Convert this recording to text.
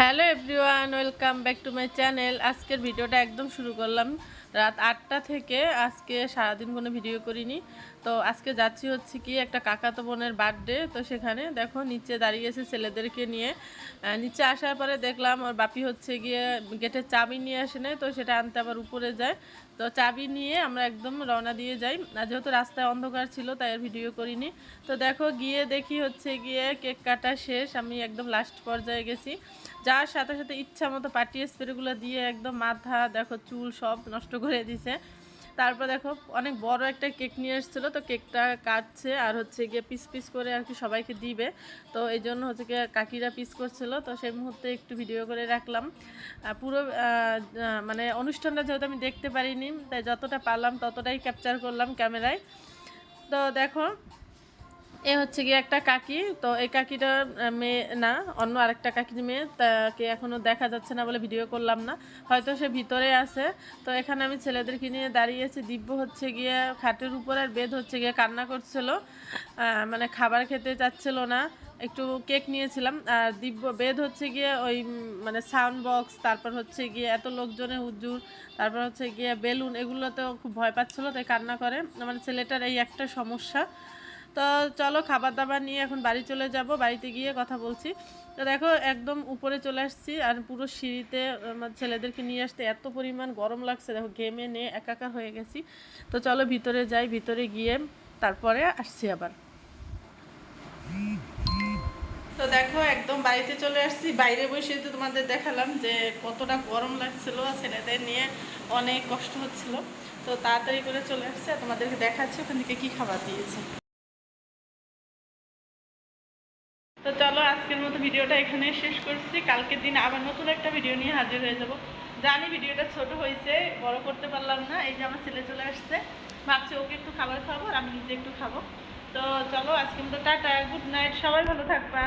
Hello everyone, welcome back to my channel. আজকের ভিডিওটা একদম শুরু করলাম রাত আটটা থেকে। আজকে সারাদিন কোনো ভিডিও করিনি। তো আজকে যাচ্ছি হচ্ছে কি একটা কাকাতো বোনের বার্থডে। তো সেখানে দেখো নিচে দাঁড়িয়েছে ছেলেদেরকে নিয়ে। নিচে আসার পরে দেখলাম ওর বাপি হচ্ছে গিয়ে গেটের চাবি নিয়ে আসে নেয় তো সেটা আনতে আবার উপরে যায়। তো চাবি নিয়ে আমরা একদম রওনা দিয়ে যাই। আর যেহেতু রাস্তায় অন্ধকার ছিল, তাই আর ভিডিও করিনি। তো দেখো, গিয়ে দেখি হচ্ছে গিয়ে কেক কাটা শেষ। আমি একদম লাস্ট পর্যায়ে গেছি। যার সাথে সাথে ইচ্ছা মতো পার্টি স্প্রেগুলো দিয়ে একদম মাথা, দেখো চুল সব নষ্ট করে দিছে। তারপর দেখো, অনেক বড় একটা কেক নিয়ে এসেছিল, তো কেকটা কাটছে আর হচ্ছে গিয়ে পিস পিস করে আর কি সবাইকে দিবে। তো এই জন্য হচ্ছে গিয়ে কাকিরা পিস করছিল, তো সেই মুহূর্তে একটু ভিডিও করে রাখলাম। পুরো মানে অনুষ্ঠানটা যেহেতু আমি দেখতে পারিনি, তাই যতটা পারলাম ততটাই ক্যাপচার করলাম ক্যামেরায় তো দেখো এ হচ্ছে গিয়ে একটা কাকি, তো এই কাকিটার মেয়ে না, অন্য আরেকটা কাকির মেয়ে, তাকে এখনও দেখা যাচ্ছে না বলে ভিডিও করলাম না। হয়তো সে ভিতরে আছে। তো এখানে আমি ছেলেদেরকে নিয়ে দাঁড়িয়েছি। দিব্য হচ্ছে গিয়ে খাটের উপর আর বেদ হচ্ছে গিয়ে কান্না করছিল। মানে খাবার খেতে চাচ্ছিল না। একটু কেক নিয়েছিলাম। আর দিব্য, বেদ হচ্ছে গিয়ে ওই মানে সাউন্ড বক্স তারপর হচ্ছে গিয়ে এত লোকজনের হুজুর, তারপর হচ্ছে গিয়ে বেলুন, এগুলোতেও খুব ভয় পাচ্ছিলো, তাই কান্না করে। মানে ছেলেটার এই একটা সমস্যা। তো চলো খাবার দাবার নিয়ে এখন বাড়ি চলে যাব, বাড়িতে গিয়ে কথা বলছি। তো দেখো একদম উপরে চলে আসছি আর পুরো সিঁড়িতে আমার ছেলেদেরকে নিয়ে আসতে এত পরিমাণ গরম লাগছে। দেখো গেমে নিয়ে একাকার হয়ে গেছি। তো চলো ভিতরে যাই, ভিতরে গিয়ে তারপরে আসছি আবার। তো দেখো একদম বাড়িতে চলে আসছি। বাইরে বসে তো তোমাদের দেখালাম যে কতটা গরম লাগছিল ছেলেদের নিয়ে অনেক কষ্ট হচ্ছিল। তো তাড়াতাড়ি করে চলে আসছে তোমাদেরকে দেখাচ্ছি ওখান থেকে কী খাবার দিয়েছে। তো চলো আজকের মতো ভিডিওটা এখানে শেষ করছি। কালকের দিন আবার নতুন একটা ভিডিও নিয়ে হাজির হয়ে যাব। জানি ভিডিওটা ছোট হয়েছে, বড় করতে পারলাম না। এই যে আমার ছেলে চলে আসছে, ভাবছি ওকে একটু খাবার খাব আর আমি নিজে একটু খাব। তো চলো আজকের মতো টাটা, গুড নাইট, সবাই ভালো থাকবা।